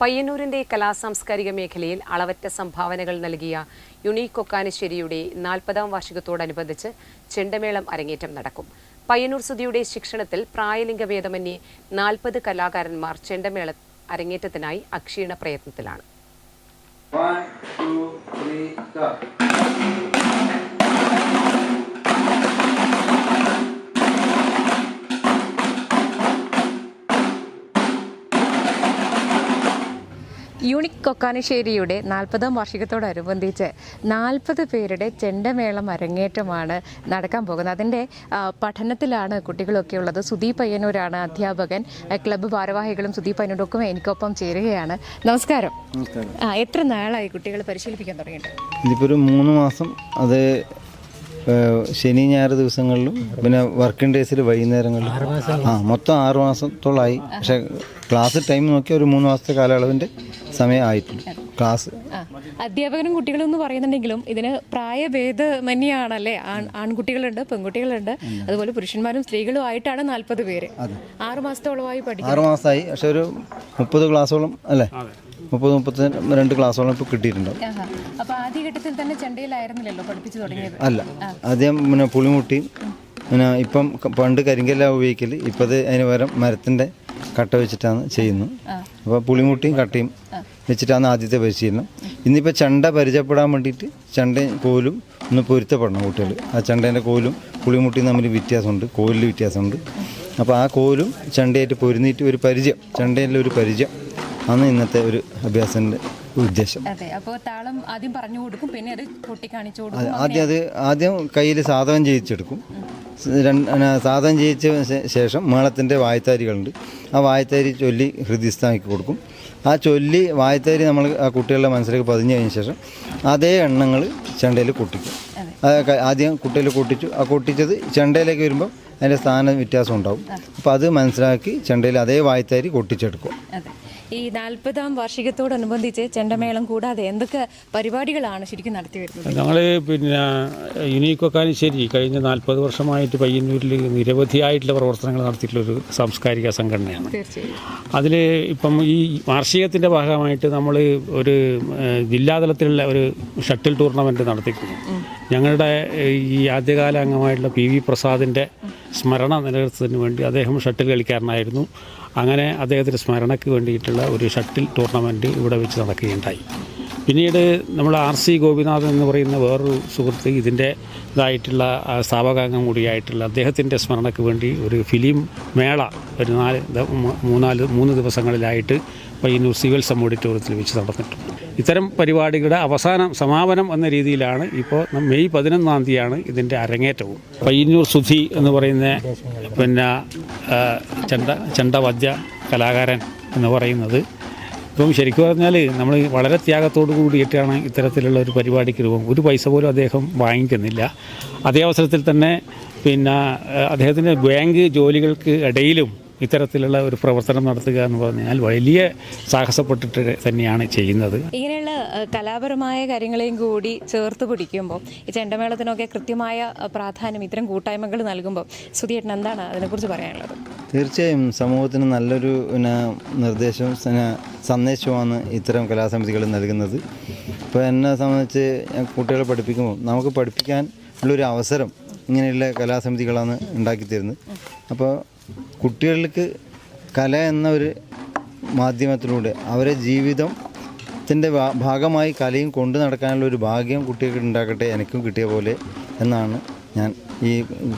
പയ്യന്നൂരിന്റെ കലാസാംസ്കാരിക മേഖലയിൽ അളവറ്റ സംഭാവനകൾ നൽകിയ യുണീക് കൊക്കാനശ്ശേരിയുടെ നാൽപ്പതാം വാർഷികത്തോടനുബന്ധിച്ച് ചെണ്ടമേളം അരങ്ങേറ്റം നടക്കും പയ്യന്നൂർ സുധിയുടെ ശിക്ഷണത്തിൽ പ്രായലിംഗഭേദമന്യേ നാൽപ്പത് കലാകാരന്മാർ ചെണ്ടമേള അരങ്ങേറ്റത്തിനായി അക്ഷീണ പ്രയത്നത്തിലാണ് One, two, three, go. Unique കൊക്കാനശ്ശേരിയുടെ നാൽപ്പതാം വാർഷികത്തോടനുബന്ധിച്ച് നാൽപ്പത് പേരുടെ ചെണ്ടമേളം അരങ്ങേറ്റമാണ് നടക്കാൻ പോകുന്നത്. അതിന്റെ പഠനത്തിലാണ് കുട്ടികളൊക്കെ ഉള്ളത്. സുദീപ് പയ്യന്നൂരാണ് അധ്യാപകൻ. ക്ലബ്ബ് ഭാരവാഹികളും സുദീപ് അയ്യനൂരൊക്കെ എനിക്കൊപ്പം ചേരുകയാണ്. നമസ്കാരം. എത്ര നാളായി കുട്ടികൾ പരിശീലിപ്പിക്കാൻ തുടങ്ങിയിട്ട്? ഇതിപ്പോൾ ഒരു മൂന്ന് മാസം അത് ശനി ഞായർ ദിവസങ്ങളിലും പിന്നെ വർക്കിംഗ് ഡേയ്സിൽ വൈകുന്നേരങ്ങളിലും. ആ മൊത്തം ആറ് മാസത്തോളമായി പക്ഷേ ക്ലാസ് ടൈം നോക്കി ഒരു മൂന്ന് മാസത്തെ കാലയളവിന്റെ സമയം ആയിട്ടുണ്ട്. ക്ലാസ് ആ അധ്യാപകനും കുട്ടികളും എന്ന് പറയുന്നുണ്ടെങ്കിലും ഇതിന് പ്രായഭേദമന്യാണല്ലേ? ആൺ ആൺകുട്ടികളുണ്ട് പെൺകുട്ടികളുണ്ട്. അതുപോലെ പുരുഷന്മാരും സ്ത്രീകളും ആയിട്ടാണ് നാല്പത് പേര്. ആറു മാസത്തോളമായി പഠിക്കും ആറു മാസമായി പക്ഷെ ഒരു മുപ്പത് ക്ലാസ്സോളം അല്ലേ? മുപ്പത് മുപ്പത്തി രണ്ട് ക്ലാസ്സോളം ഇപ്പോൾ കിട്ടിയിട്ടുണ്ട്. ആഹാ. ആദ്യ ഘട്ടത്തിൽ തന്നെ ചെണ്ടയിലായിരുന്നില്ലല്ലോ പഠിപ്പിച്ചു തുടങ്ങിയത്? അല്ല. ആദ്യം പിന്നെ പുളിമുട്ടിയും പിന്നെ ഇപ്പം പണ്ട് കരിങ്കല്ല ഉപയോഗിക്കൽ ഇപ്പത് അത് അതിന് പകരം മരത്തിന്റെ കട്ട വെച്ചിട്ടാണ് ചെയ്യുന്നത്. അപ്പോൾ പുളിമുട്ടിയും കട്ടയും വെച്ചിട്ടാണ് ആദ്യത്തെ പരിശീലനം. ഇന്നിപ്പോൾ ചെണ്ട പരിചയപ്പെടാൻ വേണ്ടിയിട്ട് ചെണ്ടയും കോലും ഒന്ന് പൊരുത്തപ്പെടണം കുട്ടികൾ. ആ ചെണ്ടേന്റെ കോലും പുളിമുട്ടിയും തമ്മിൽ വ്യത്യാസമുണ്ട്. കോലിൽ വ്യത്യാസമുണ്ട്. അപ്പോൾ ആ കോലും ചെണ്ടയായിട്ട് പൊരുന്നിട്ട് ഒരു പരിചയം. ചെണ്ടയിലെ ഒരു പരിചയം. ആണ് ഇന്നത്തെ ഒരു അഭ്യാസത്തിന്റെ ഉദ്ദേശം. അതെ അപ്പോൾ താളം ആദ്യം പറഞ്ഞു കൊടുക്കും പിന്നെ അത് കൊട്ടി കാണിച്ചു കൊടുക്കും ആദ്യം അത് ആദ്യം കയ്യിൽ സാധകം ചെയ്യിച്ചെടുക്കും. സ് രണ്ട് പിന്നെ ചെയ്യിച്ച ശേഷം മേളത്തിന്റെ വായത്താരികളുണ്ട്. ആ വായത്താരി ചൊല്ലി ഹൃദയസ്ഥാനിക്ക് കൊടുക്കും. ആ ചൊല്ലി വായത്താരി നമ്മൾ ആ കുട്ടികളുടെ മനസ്സിലേക്ക് പതിഞ്ഞു കഴിഞ്ഞ ശേഷം അതേ എണ്ണങ്ങൾ ചെണ്ടയിൽ കൊട്ടിക്കും. ആദ്യം കുട്ടിയിൽ കൊട്ടിച്ചു. ആ കൊട്ടിച്ചത് ചെണ്ടയിലേക്ക് വരുമ്പോൾ അതിന്റെ സ്ഥാന വ്യത്യാസം ഉണ്ടാവും. അപ്പോൾ അത് മനസ്സിലാക്കി ചെണ്ടയിൽ അതേ വായത്താരി കൊട്ടിച്ചെടുക്കും. ഈ നാൽപ്പതാം വാർഷികത്തോടനുബന്ധിച്ച് ചെണ്ടമേളം കൂടാതെ എന്തൊക്കെ പരിപാടികളാണ് ശരിക്കും നടത്തി വരുന്നത്? ഞങ്ങൾ പിന്നെ യുനീക്കൊക്കാനിശ്ശേരി കഴിഞ്ഞ നാൽപ്പത് വർഷമായിട്ട് പയ്യന്നൂരിൽ നിരവധിയായിട്ടുള്ള പ്രവർത്തനങ്ങൾ നടത്തിയിട്ടുള്ളൊരു സാംസ്കാരിക സംഘടനയാണ്. അതിൽ ഇപ്പം ഈ വാർഷികത്തിന്റെ ഭാഗമായിട്ട് നമ്മൾ ഒരു ജില്ലാതലത്തിലുള്ള ഒരു ഷട്ടിൽ ടൂർണമെന്റ് നടത്തിക്കുന്നു ഞങ്ങളുടെ ഈ ആദ്യകാല അംഗമായിട്ടുള്ള പി വി പ്രസാദിന്റെ സ്മരണ നിലനിർത്തുന്നതിന് വേണ്ടി അദ്ദേഹം ഷട്ടിൽ കളിക്കാരനായിരുന്നു. അങ്ങനെ അദ്ദേഹത്തിന്റെ സ്മരണയ്ക്ക് വേണ്ടിയിട്ടുള്ള ഒരു ഷട്ടിൽ ടൂർണമെന്റ് ഇവിടെ വെച്ച് നടക്കുകയുണ്ടായി. പിന്നീട് നമ്മൾ ആർ സി ഗോപിനാഥൻ എന്ന് പറയുന്ന വേറൊരു സുഹൃത്ത് ഇതിന്റെ ഇതായിട്ടുള്ള സ്ഥാപകാംഗം കൂടിയായിട്ടുള്ള അദ്ദേഹത്തിന്റെ സ്മരണയ്ക്ക് വേണ്ടി ഒരു ഫിലിം മേള ഒരു നാല് മൂന്നാൽ മൂന്ന് ദിവസങ്ങളിലായിട്ട് പയ്യന്നൂർ സിവിൽസ് ഓഡിറ്റോറിയത്തിൽ വെച്ച് നടന്നിട്ടുണ്ട്. ഇത്തരം പരിപാടികളുടെ അവസാനം സമാപനം എന്ന രീതിയിലാണ് ഇപ്പോൾ മെയ് പതിനൊന്നാം തീയതിയാണ് ഇതിന്റെ അരങ്ങേറ്റവും. പയ്യന്നൂർ സുധി എന്ന് പറയുന്ന പിന്നെ ചണ്ട ചണ്ടവദ്യ കലാകാരൻ എന്ന് പറയുന്നത്. ഇപ്പം ശരിക്കും പറഞ്ഞാൽ നമ്മൾ വളരെ ത്യാഗത്തോടു കൂടിയിട്ടാണ് ഇത്തരത്തിലുള്ള ഒരു പരിപാടിക്ക് രൂപം. ഒരു പൈസ പോലും അദ്ദേഹം വാങ്ങിക്കുന്നില്ല. അതേ അവസരത്തിൽ തന്നെ പിന്നെ അദ്ദേഹത്തിന്റെ ബാങ്ക് ജോലികൾക്ക് ഇടയിലും ഇത്തരത്തിലുള്ള ഒരു പ്രവർത്തനം നടത്തുക എന്ന് പറഞ്ഞാൽ വലിയ സാഹസപ്പെട്ടിട്ട് തന്നെയാണ് ചെയ്യുന്നത്. ഇങ്ങനെയുള്ള കലാപരമായ കാര്യങ്ങളെയും കൂടി ചേർത്ത് പിടിക്കുമ്പോൾ ഈ ചെണ്ടമേളത്തിനൊക്കെ കൃത്യമായ പ്രാധാന്യം ഇത്തരം കൂട്ടായ്മകൾ നൽകുമ്പോൾ സുധിയേട്ടൻ എന്താണ് അതിനെക്കുറിച്ച് പറയാനുള്ളത്? തീർച്ചയായും സമൂഹത്തിന് നല്ലൊരു പിന്നെ നിർദ്ദേശവും സന്ദേശവുമാണ് ഇത്തരം കലാസമിതികൾ നൽകുന്നത്. ഇപ്പോൾ എന്നെ സംബന്ധിച്ച് കുട്ടികളെ പഠിപ്പിക്കുമ്പോൾ നമുക്ക് പഠിപ്പിക്കാൻ ഉള്ളൊരു അവസരം ഇങ്ങനെയുള്ള കലാസമിതികളാണ് ഉണ്ടാക്കി തരുന്നത്. അപ്പോൾ കുട്ടികൾക്ക് കല എന്ന ഒരു മാധ്യമത്തിലൂടെ അവരെ ജീവിതത്തിന്റെ ഭാഗമായി കലയും കൊണ്ടു നടക്കാനുള്ള ഒരു ഭാഗ്യം കുട്ടികൾക്ക് ഉണ്ടാക്കട്ടെ എനിക്കും കിട്ടിയ പോലെ എന്നാണ് ഞാൻ ഈ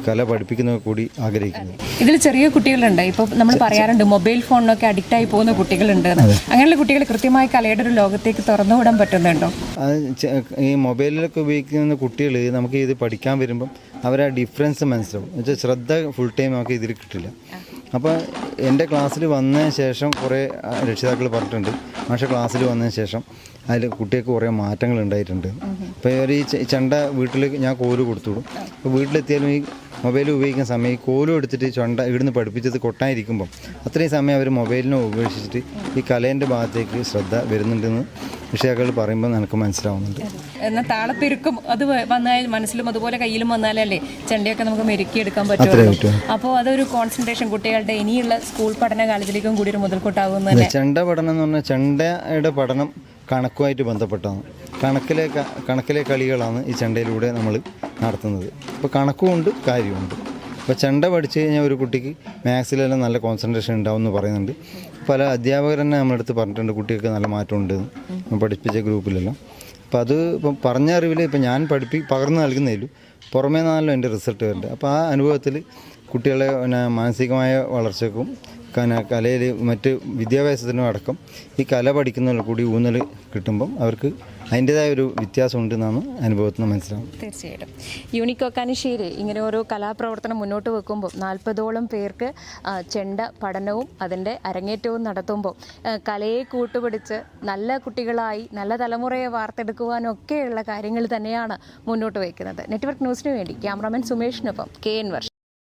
കല പഠിപ്പിക്കുന്നത് കൂടി ആഗ്രഹിക്കുന്നത്. ഇതിൽ ചെറിയ കുട്ടികളുണ്ട്. ഇപ്പോൾ നമ്മൾ പറയാറുണ്ട് മൊബൈൽ ഫോണിനൊക്കെ അഡിക്റ്റ് ആയി പോകുന്ന കുട്ടികളുണ്ട്. അങ്ങനെയുള്ള കുട്ടികൾ കൃത്യമായി കലയുടെ ഒരു ലോകത്തേക്ക് തുറന്നുവിടാൻ പറ്റുന്നുണ്ടോ? അത് ഈ മൊബൈലിലൊക്കെ ഉപയോഗിക്കുന്ന കുട്ടികൾ നമുക്ക് ഇത് പഠിക്കാൻ വരുമ്പം അവരാ ഡിഫറൻസ് മനസ്സിലാവും. എന്നുവെച്ചാൽ ശ്രദ്ധ ഫുൾ ടൈം നമുക്ക് ഇതിൽ കിട്ടില്ല. അപ്പോൾ എന്റെ ക്ലാസ്സിൽ വന്നതിന് ശേഷം കുറേ രക്ഷിതാക്കൾ പറഞ്ഞിട്ടുണ്ട്. പക്ഷേ ക്ലാസ്സിൽ വന്നതിന് ശേഷം അതിൽ കുട്ടികൾക്ക് കുറേ മാറ്റങ്ങൾ ഉണ്ടായിട്ടുണ്ട്. അപ്പോൾ ഒരു ഈ ചെണ്ട വീട്ടിൽ ഞാൻ കോൽ കൊടുത്തുവിടും. അപ്പോൾ വീട്ടിലെത്തിയാലും ഈ മൊബൈൽ ഉപയോഗിക്കുന്ന സമയം ഈ കോലും എടുത്തിട്ട് ചൊണ്ട ഇവിടുന്ന് പഠിപ്പിച്ചത് കൊട്ടാനിരിക്കുമ്പം അത്രയും സമയം അവർ മൊബൈലിനെ ഉപേക്ഷിച്ചിട്ട് ഈ കലേന്റെ ഭാഗത്തേക്ക് ശ്രദ്ധ വരുന്നുണ്ടെന്ന് വിഷയങ്ങൾ പറയുമ്പോൾ നിനക്ക് മനസ്സിലാവുന്നുണ്ട്. എന്നാൽ താളപ്പെരുക്കും അത് വന്നാൽ മനസ്സിലും അതുപോലെ കയ്യിലും വന്നാലല്ലേ ചെണ്ടയൊക്കെ നമുക്ക് മെരുക്കിയെടുക്കാൻ പറ്റും. അപ്പോൾ അതൊരു കോൺസെൻട്രേഷൻ കുട്ടികളുടെ ഇനിയുള്ള സ്കൂൾ പഠന കാലത്തിലേക്കും കൂടി ഒരു മുതൽക്കൂട്ടാവുന്ന ചെണ്ട പഠനം എന്ന് പറഞ്ഞാൽ ചെണ്ടയുടെ പഠനം കണക്കുമായിട്ട് ബന്ധപ്പെട്ടാണ് കണക്കിലെ കണക്കിലെ കളികളാണ് ഈ ചെണ്ടയിലൂടെ നമ്മൾ നടത്തുന്നത്. അപ്പോൾ കണക്കുമുണ്ട് കാര്യമുണ്ട്. അപ്പോൾ ചെണ്ട പഠിച്ചു കഴിഞ്ഞാൽ ഒരു കുട്ടിക്ക് മാത്സിലെല്ലാം നല്ല കോൺസെൻട്രേഷൻ ഉണ്ടാവും എന്ന് പറയുന്നുണ്ട്. പല അധ്യാപകർ തന്നെ നമ്മളടുത്ത് പറഞ്ഞിട്ടുണ്ട് കുട്ടികൾക്ക് നല്ല മാറ്റമുണ്ട് പഠിപ്പിച്ച ഗ്രൂപ്പിലെല്ലാം. അപ്പോൾ അത് ഇപ്പം പറഞ്ഞ അറിവിൽ ഇപ്പം ഞാൻ പഠിപ്പി പകർന്നു നൽകുന്നതിലും പുറമേ നിന്നാണല്ലോ എന്റെ റിസൾട്ട് വരുന്നത് അപ്പോൾ ആ അനുഭവത്തിൽ കുട്ടികളെ പിന്നെ മാനസികമായ വളർച്ചക്കും പിന്നെ കലയിൽ മറ്റ് വിദ്യാഭ്യാസത്തിനും അടക്കം ഈ കല പഠിക്കുന്നതിൽ കൂടി ഊന്നൽ കിട്ടുമ്പം അവർക്ക് അതിന്റെതായ ഒരു വ്യത്യാസം ഉണ്ടെന്നാണ് അനുഭവത്തിൽ നിന്ന് മനസ്സിലാവും തീർച്ചയായിട്ടും. യൂണിക്കോക്കാനിശ്ശേരി ഇങ്ങനെ ഓരോ കലാപ്രവർത്തനം മുന്നോട്ട് വെക്കുമ്പോൾ നാൽപ്പതോളം പേർക്ക് ചെണ്ട പഠനവും അതിന്റെ അരങ്ങേറ്റവും നടത്തുമ്പോൾ കലയെ കൂട്ടുപിടിച്ച് നല്ല കുട്ടികളായി നല്ല തലമുറയെ വാർത്തെടുക്കുവാനൊക്കെയുള്ള കാര്യങ്ങൾ തന്നെയാണ് മുന്നോട്ട് വയ്ക്കുന്നത്. നെറ്റ്വർക്ക് ന്യൂസിന് വേണ്ടി ക്യാമറാമാൻ സുമേഷിനൊപ്പം കെ എൻ വർഷ